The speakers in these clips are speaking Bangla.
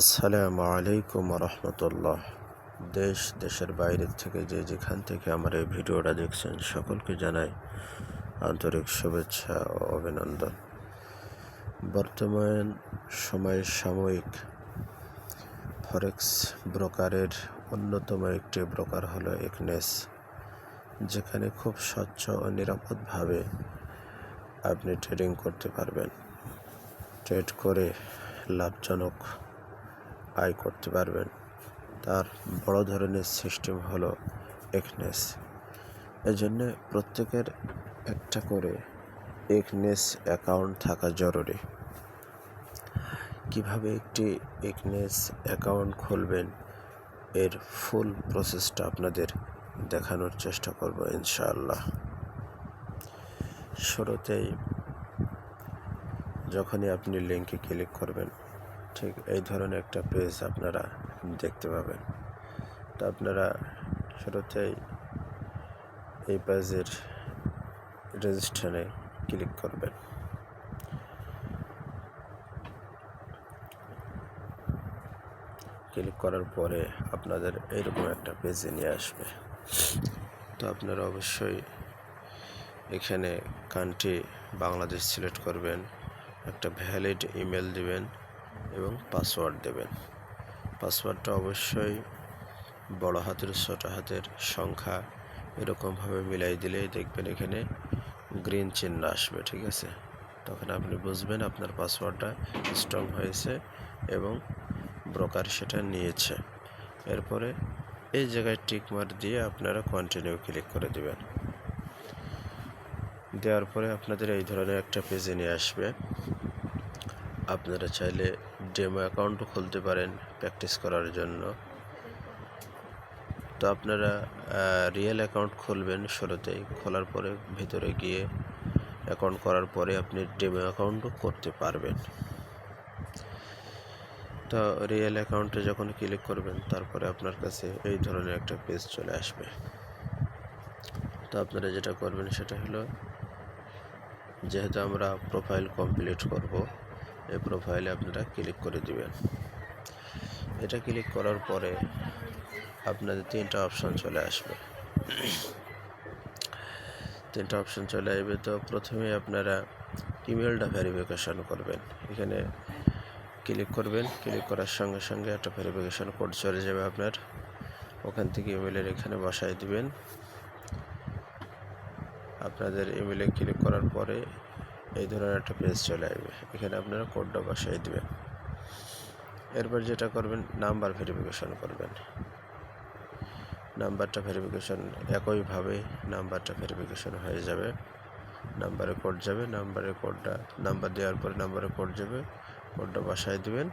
আসসালামু আলাইকুম রহমতুল্লাহ দেশ, দেশের বাইরের থেকে যে যেখান থেকে আমার এই ভিডিওটা দেখছেন, সকলকে জানাই আন্তরিক শুভেচ্ছা ও অভিনন্দন। বর্তমান সময়ের সাময়িক ফরেক্স ব্রোকারের অন্যতম একটি ব্রোকার হলো একনেস যেখানে খুব স্বচ্ছ ও নিরাপদভাবে আপনি ট্রেডিং করতে পারবেন। ট্রেড করে লাভজনক আয় করতে পারবেন। তার বড় ধরনের সিস্টেম হলো একনেস এজন্যে প্রত্যেকের একটা করে একনেস অ্যাকাউন্ট থাকা জরুরি। কীভাবে একটি একনেস অ্যাকাউন্ট খুলবেন, এর ফুল প্রসেসটা আপনাদের দেখানোর চেষ্টা করব ইনশাআল্লাহ। শুরুতেই যখনই আপনি লিঙ্কে ক্লিক করবেন ঠিক এই ধরনের একটা পেজ আপনারা দেখতে পাবেন। তো আপনারা শুরুতেই এই পেজের রেজিস্ট্রেশনে ক্লিক করবেন। ক্লিক করার পরে আপনাদের এইরকম একটা পেজে নিয়ে আসবে। তো আপনারা অবশ্যই এখানে কান্ট্রি বাংলাদেশ সিলেক্ট করবেন, একটা ভ্যালিড ইমেল দিবেন। এবং পাসওয়ার্ড দেবেন। পাসওয়ার্ডটা অবশ্যই বড় হাতের, ছোট হাতের সংখ্যা এরকমভাবে মিলাই দিলেই দেখবেন এখানে গ্রিন চিহ্ন আসবে, ঠিক আছে? তখন আপনি বুঝবেন আপনার পাসওয়ার্ডটা স্ট্রং হয়েছে এবং ব্রোকার সেটা নিয়েছে। এরপরে এই জায়গায় টিকমার দিয়ে আপনারা কন্টিনিউ ক্লিক করে দেবেন। দেওয়ার পরে আপনাদের এই ধরনের একটা পেজে নিয়ে আসবে। আপনারা চাইলে ডেমো অ্যাকাউন্টও খুলতে পারেন প্র্যাকটিস করার জন্য। তো আপনারা রিয়েল অ্যাকাউন্ট খুলবেন শুরুতেই। খোলার পরে ভিতরে গিয়ে অ্যাকাউন্ট করার পরে আপনি ডেমো অ্যাকাউন্টও করতে পারবেন। তো রিয়েল অ্যাকাউন্টে যখন ক্লিক করবেন, তারপরে আপনার কাছে এই ধরনের একটা পেজ চলে আসবে। তো আপনারা যেটা করবেন সেটা হলো, যেহেতু আমরা প্রোফাইল কমপ্লিট করব এই প্রোফাইলে আপনারা ক্লিক করে দিবেন। এটা ক্লিক করার পরে আপনাদের তিনটা অপশন চলে আসবে। তিনটা অপশন চলে আসবে। তো প্রথমে আপনারা ইমেলটা ভেরিফিকেশন করবেন। এখানে ক্লিক করবেন। ক্লিক করার সঙ্গে সঙ্গে একটা ভেরিফিকেশন কোড চলে যাবে আপনার। ওখান থেকে ইমেলের এখানে বসাই দিবেন। আপনাদের ইমেলে ক্লিক করার পরে এই ধরনের একটা পেজ চলে আসবে। এখানে আপনারা কোডটা বসাই দেবেন। এরপর যেটা করবেন নাম্বার ভেরিফিকেশন করবেন। নাম্বারটা ভেরিফিকেশন একইভাবে নাম্বারটা ভেরিফিকেশন হয়ে যাবে। নাম্বারে কোড যাবে নাম্বারে কোডটা নাম্বার দেওয়ার পরে নাম্বারে কোড যাবে কোডটা বসাই দেবেন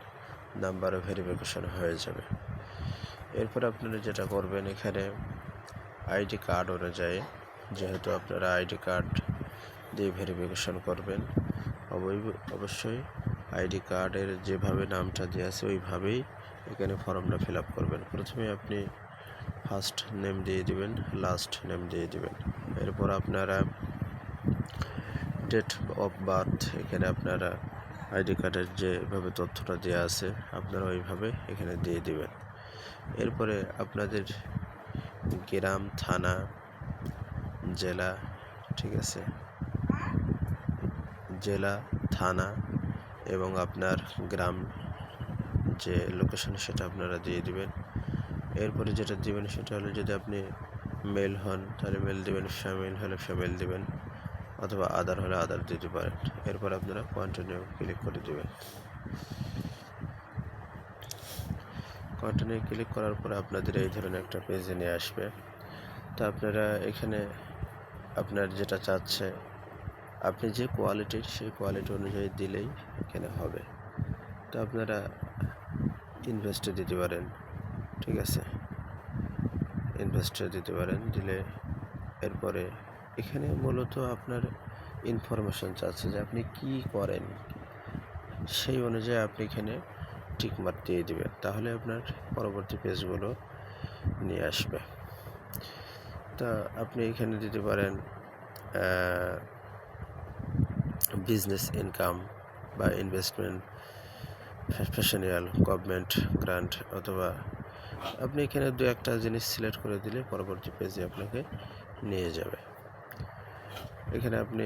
নাম্বারে ভেরিফিকেশন হয়ে যাবে। এরপর আপনারা যেটা করবেন এখানে আইডি কার্ড অনুযায়ী, যেহেতু আপনারা আইডি কার্ড দিয়ে ভেরিফিকেশন করবেন। অবশ্যই আইডি কার্ডের যেভাবে নামটা দেওয়া আছে ওইভাবেই এখানে ফর্মটা ফিল আপ করবেন। প্রথমে আপনি ফার্স্ট নেম দিয়ে দিবেন, লাস্ট নেম দিয়ে দিবেন। এরপর আপনারা ডেট অফ বার্থ, এখানে আপনারা আইডি কার্ডের যেভাবে তথ্যটা দেওয়া আছে আপনারা ওইভাবে এখানে দিয়ে দিবেন। এরপরে আপনাদের গ্রাম, থানা, জেলা, ঠিক আছে? জেলা, থানা এবং আপনার গ্রাম যে লোকেশন সেটা আপনারা দিয়ে দিবেন। এরপরে যেটা দিবেন সেটা হলো যদি আপনি মেল হন, তাহলে মেল দিবেন ফ্যামিল হলে ফ্যামিল দিবেন অথবা আদার হলে আদার দিতে পারেন। এরপর আপনারা কন্টিনিউ ক্লিক করে দেবেন। কন্টিনিউ ক্লিক করার পরে আপনাদের এই ধরনের একটা পেজে নিয়ে আসবে। তো আপনারা এখানে আপনার যেটা চাচ্ছে আপনি যে কোয়ালিটির সেই কোয়ালিটি অনুযায়ী দিলেই এখানে হবে। তো আপনারা ইনভেস্টে দিতে পারেন, ঠিক আছে? ইনভেস্টে দিতে পারেন, দিলে এরপরে এখানে মূলত আপনার ইনফরমেশন চাচ্ছে যে আপনি কি করেন। সেই অনুযায়ী আপনি এখানে ঠিক টিকমার দিয়ে দেবেন, তাহলে আপনার পরবর্তী পেজগুলো নিয়ে আসবে। তা আপনি এখানে দিতে পারেন বিজনেস ইনকাম বা ইনভেস্টমেন্ট প্রফেশনাল গভর্নমেন্ট গ্রান্ট অথবা আপনি এখানে দু একটা জিনিস সিলেক্ট করে দিলে পরবর্তী পেজে আপনাকে নিয়ে যাবে। এখানে আপনি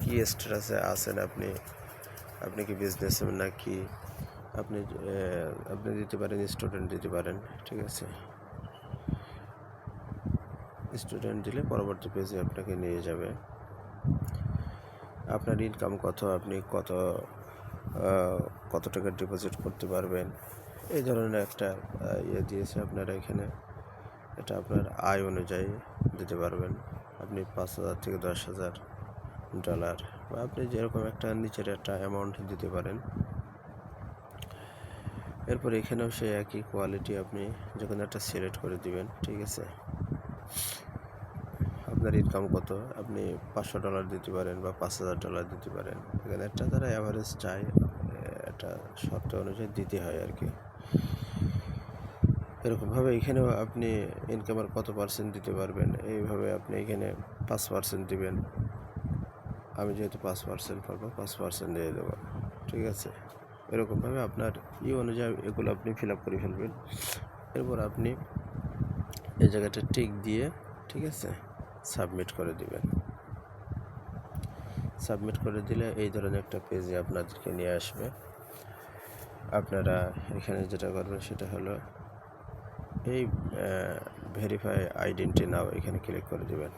কি স্ট্যাটাসে আছেন আপনি? আপনি কি বিজনেসম্যান নাকি? আপনি আপনি দিতে পারেন স্টুডেন্ট দিতে পারেন, ঠিক আছে? স্টুডেন্ট দিলে পরবর্তী পেজে আপনাকে নিয়ে যাবে। আপনার ইনকাম কত, আপনি কত কত টাকা ডিপোজিট করতে পারবেন? এই ধরনের একটা ইয়ে দিয়েছে আপনারা এখানে। এটা আপনার আয় অনুযায়ী দিতে পারবেন। আপনি পাঁচ হাজার থেকে দশ হাজার ডলার বা আপনি যেরকম একটা নিচের একটা অ্যামাউন্ট দিতে পারেন। এরপর এখানেও সেই একই কোয়ালিটি আপনি যখন একটা সিলেক্ট করে দিবেন, ঠিক আছে? আপনার ইনকাম কত? আপনি পাঁচশো ডলার দিতে পারেন বা পাঁচ হাজার ডলার দিতে পারেন। এখানে একটা তারা অ্যাভারেজ চাই, একটা শর্ত অনুযায়ী দিতে হয় আর কি এরকমভাবে এখানেও আপনি ইনকামের কত পার্সেন্ট দিতে পারবেন? এইভাবে আপনি এখানে পাঁচ পার্সেন্ট দিবেন। আমি যেহেতু পাঁচ পার্সেন্ট পারব পাঁচ পার্সেন্ট দিয়ে দেবো। ঠিক আছে? এরকমভাবে আপনার ই অনুযায়ী এগুলো আপনি ফিল আপ করে ফেলবেন। এরপর আপনি এই জায়গাটা টিক দিয়ে, ঠিক আছে? সাবমিট করে দিবেন। সাবমিট করে দিলে এই ধরনের একটা পেজে আপনাদেরকে নিয়ে আসবে। আপনারা এখানে যেটা করবেন সেটা হলো এই ভেরিফাই আইডেন্টি নাও এখানে ক্লিক করে দিবেন।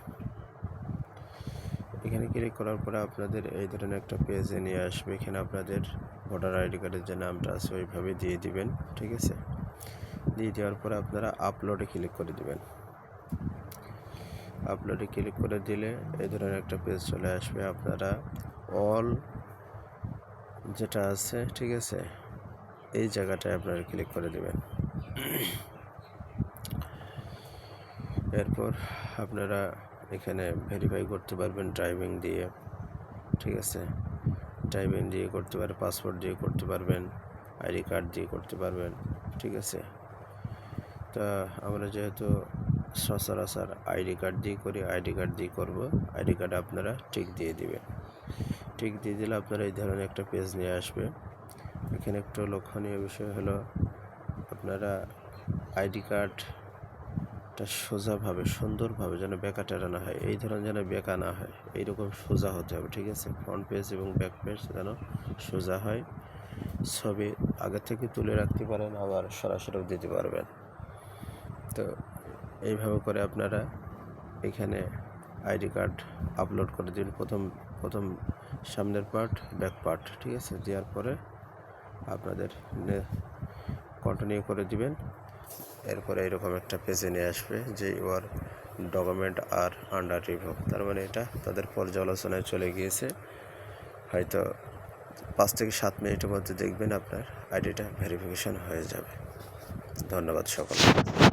এখানে ক্লিক করার পরে আপনাদের এই ধরনের একটা পেজে নিয়ে আসবে। এখানে আপনাদের ভোটার আইডি কার্ডের যে নামটা আছে ওইভাবে দিয়ে দিবেন, ঠিক আছে? দিয়ে দেওয়ার পরে আপনারা আপলোডে ক্লিক করে দিবেন। আপলোডে ক্লিক করে দিলে এই ধরনের একটা পেজ চলে আসবে আপনারা। অল যেটা আছে, ঠিক আছে? এই জায়গাটায় আপনারা ক্লিক করে দেবেন। এরপর আপনারা এখানে ভেরিফাই করতে পারবেন ড্রাইভিং দিয়ে, ঠিক আছে? ড্রাইভিং দিয়ে করতে পারবেন পাসপোর্ট দিয়ে করতে পারবেন আইডি কার্ড দিয়ে করতে পারবেন, ঠিক আছে? তা আমরা যেহেতু সচরাচর আইডি কার্ড দিয়ে করি, আইডি কার্ড দিয়ে করব। আইডি কার্ড আপনারা টিক দিয়ে দিবেন। টিক দিয়ে দিলে আপনারা এই ধরনের একটা পেজ নিয়ে আসবে। এখানে একটু লক্ষণীয় বিষয় হলো, আপনারা আইডি কার্ডটা সোজাভাবে, সুন্দরভাবে যেন বেকা টেরা না হয়, এই ধরনের যেন বেকা না হয়, এইরকম সোজা হতে হবে, ঠিক আছে? ফ্রন্ট পেজ এবং ব্যাক পেজ যেন সোজা হয়। ছবি আগে থেকে তুলে রাখতে পারেন, আবার সরাসরি দিতে পারবেন। তো এইভাবে করে আপনারা এখানে আইডি কার্ড আপলোড করে দিন প্রথম প্রথম সামনের পার্ট, ব্যাক পার্ট, ঠিক আছে? দেওয়ার পরে আপনাদের কন্টিনিউ করে দিবেন। এরপরে এরকম একটা পেজে নিয়ে আসবে যে your document are under review তার মানে এটা তাদের পর্যালোচনায় চলে গিয়েছে। হয়তো পাঁচ থেকে সাত মিনিটের মধ্যে দেখবেন আপনার আইডিটা ভেরিফিকেশন হয়ে যাবে। ধন্যবাদ সকলকে।